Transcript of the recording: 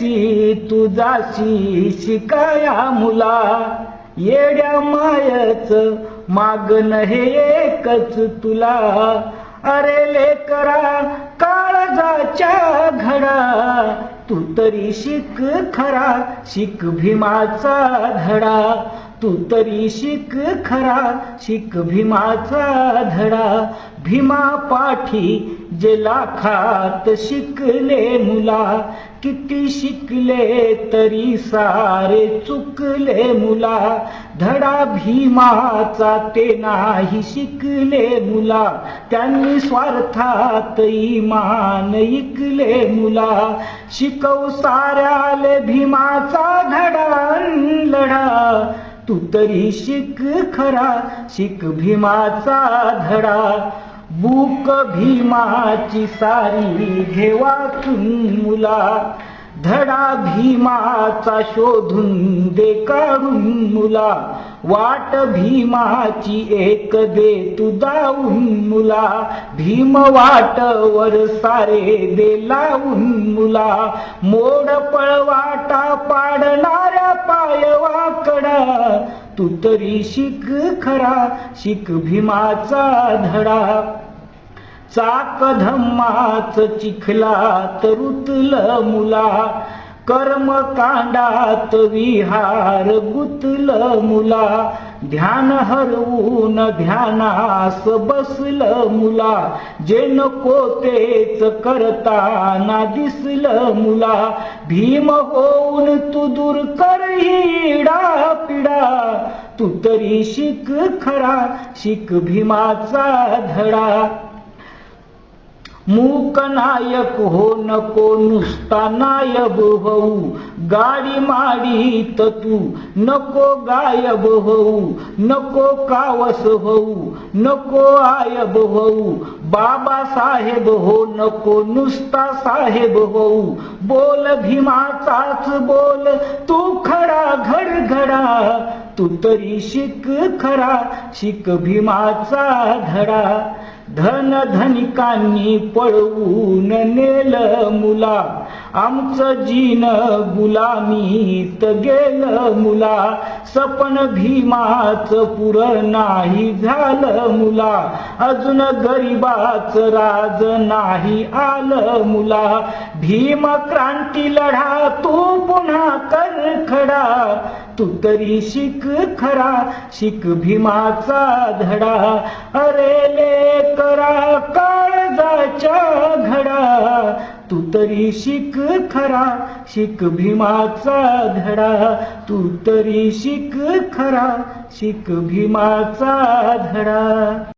दूरदेशी तुझाशी शिकाया मुला. येड्या मायच मागन हे एकच तुला. अरे लेकरा काळजाच्या घडा. तू तरी शिक खरा शिक भीमाचा धडा. तू तरी शिक खरा शिक भीमाचा धडा. भीमा पाठी जे लाखात शिकले मुला. किती शिकले तरी सारे चुकले मुला. धडा भीमाचा ते नाही शिकले मुला. त्यांनी स्वार्थात इमान इकले मुला. शिकव साऱ्याले भीमाचा धडा लढा. तू तरी शिक खरा शिक भीमाचा धडा. बुक भीमाची सारी घेवा मुला धडा भीमाचा शोधून दे काढून मुला. वाट भीमाची एक दे तू दावून मुला. भीम वाटवर सारे दे लावून मुला. मोड पळवाटा पाडणाऱ्या पायवाकडा तू तरी शिक खरा शिक भीमाचा धडा. चाक धम्माच चिखला रुतल मुला कर्म कांडात विहार गुतल मुला. ध्यान हरवून ध्यानास बसल मुला जे नको तेच करताना दिसल मुला. भीम होऊन तू दूर करही तू तरी शिक खरा शिक भीमाचा धडा. मूक नायक हो नको नुसता नायब होऊ गाडी माडीत तू नको गायब होऊ नको कावस होऊ नको आयब होऊ. बाबा साहेब हो नको नुसता साहेब होऊ बोल भीमाचाच बोल तू खडा घड घडा तू तरी शिक खरा शिक भीमाचा धडा. धन धनिकांनी पळवून नेल मुला. आमचं जीन गुलामीत गेलं मुला. सपन भीमाच पुर नाही झालं मुला. अजून गरीबाच राज नाही आलं मुला. भीम क्रांती लढा तू पुन्हा कर खडा. तू तरी शिक खरा शिक भीमाचा धडा. अरे ले तू तरी शिक खरा शिक भीमाचा धडा. तू तरी शिक खरा शिक भीमाचा धडा.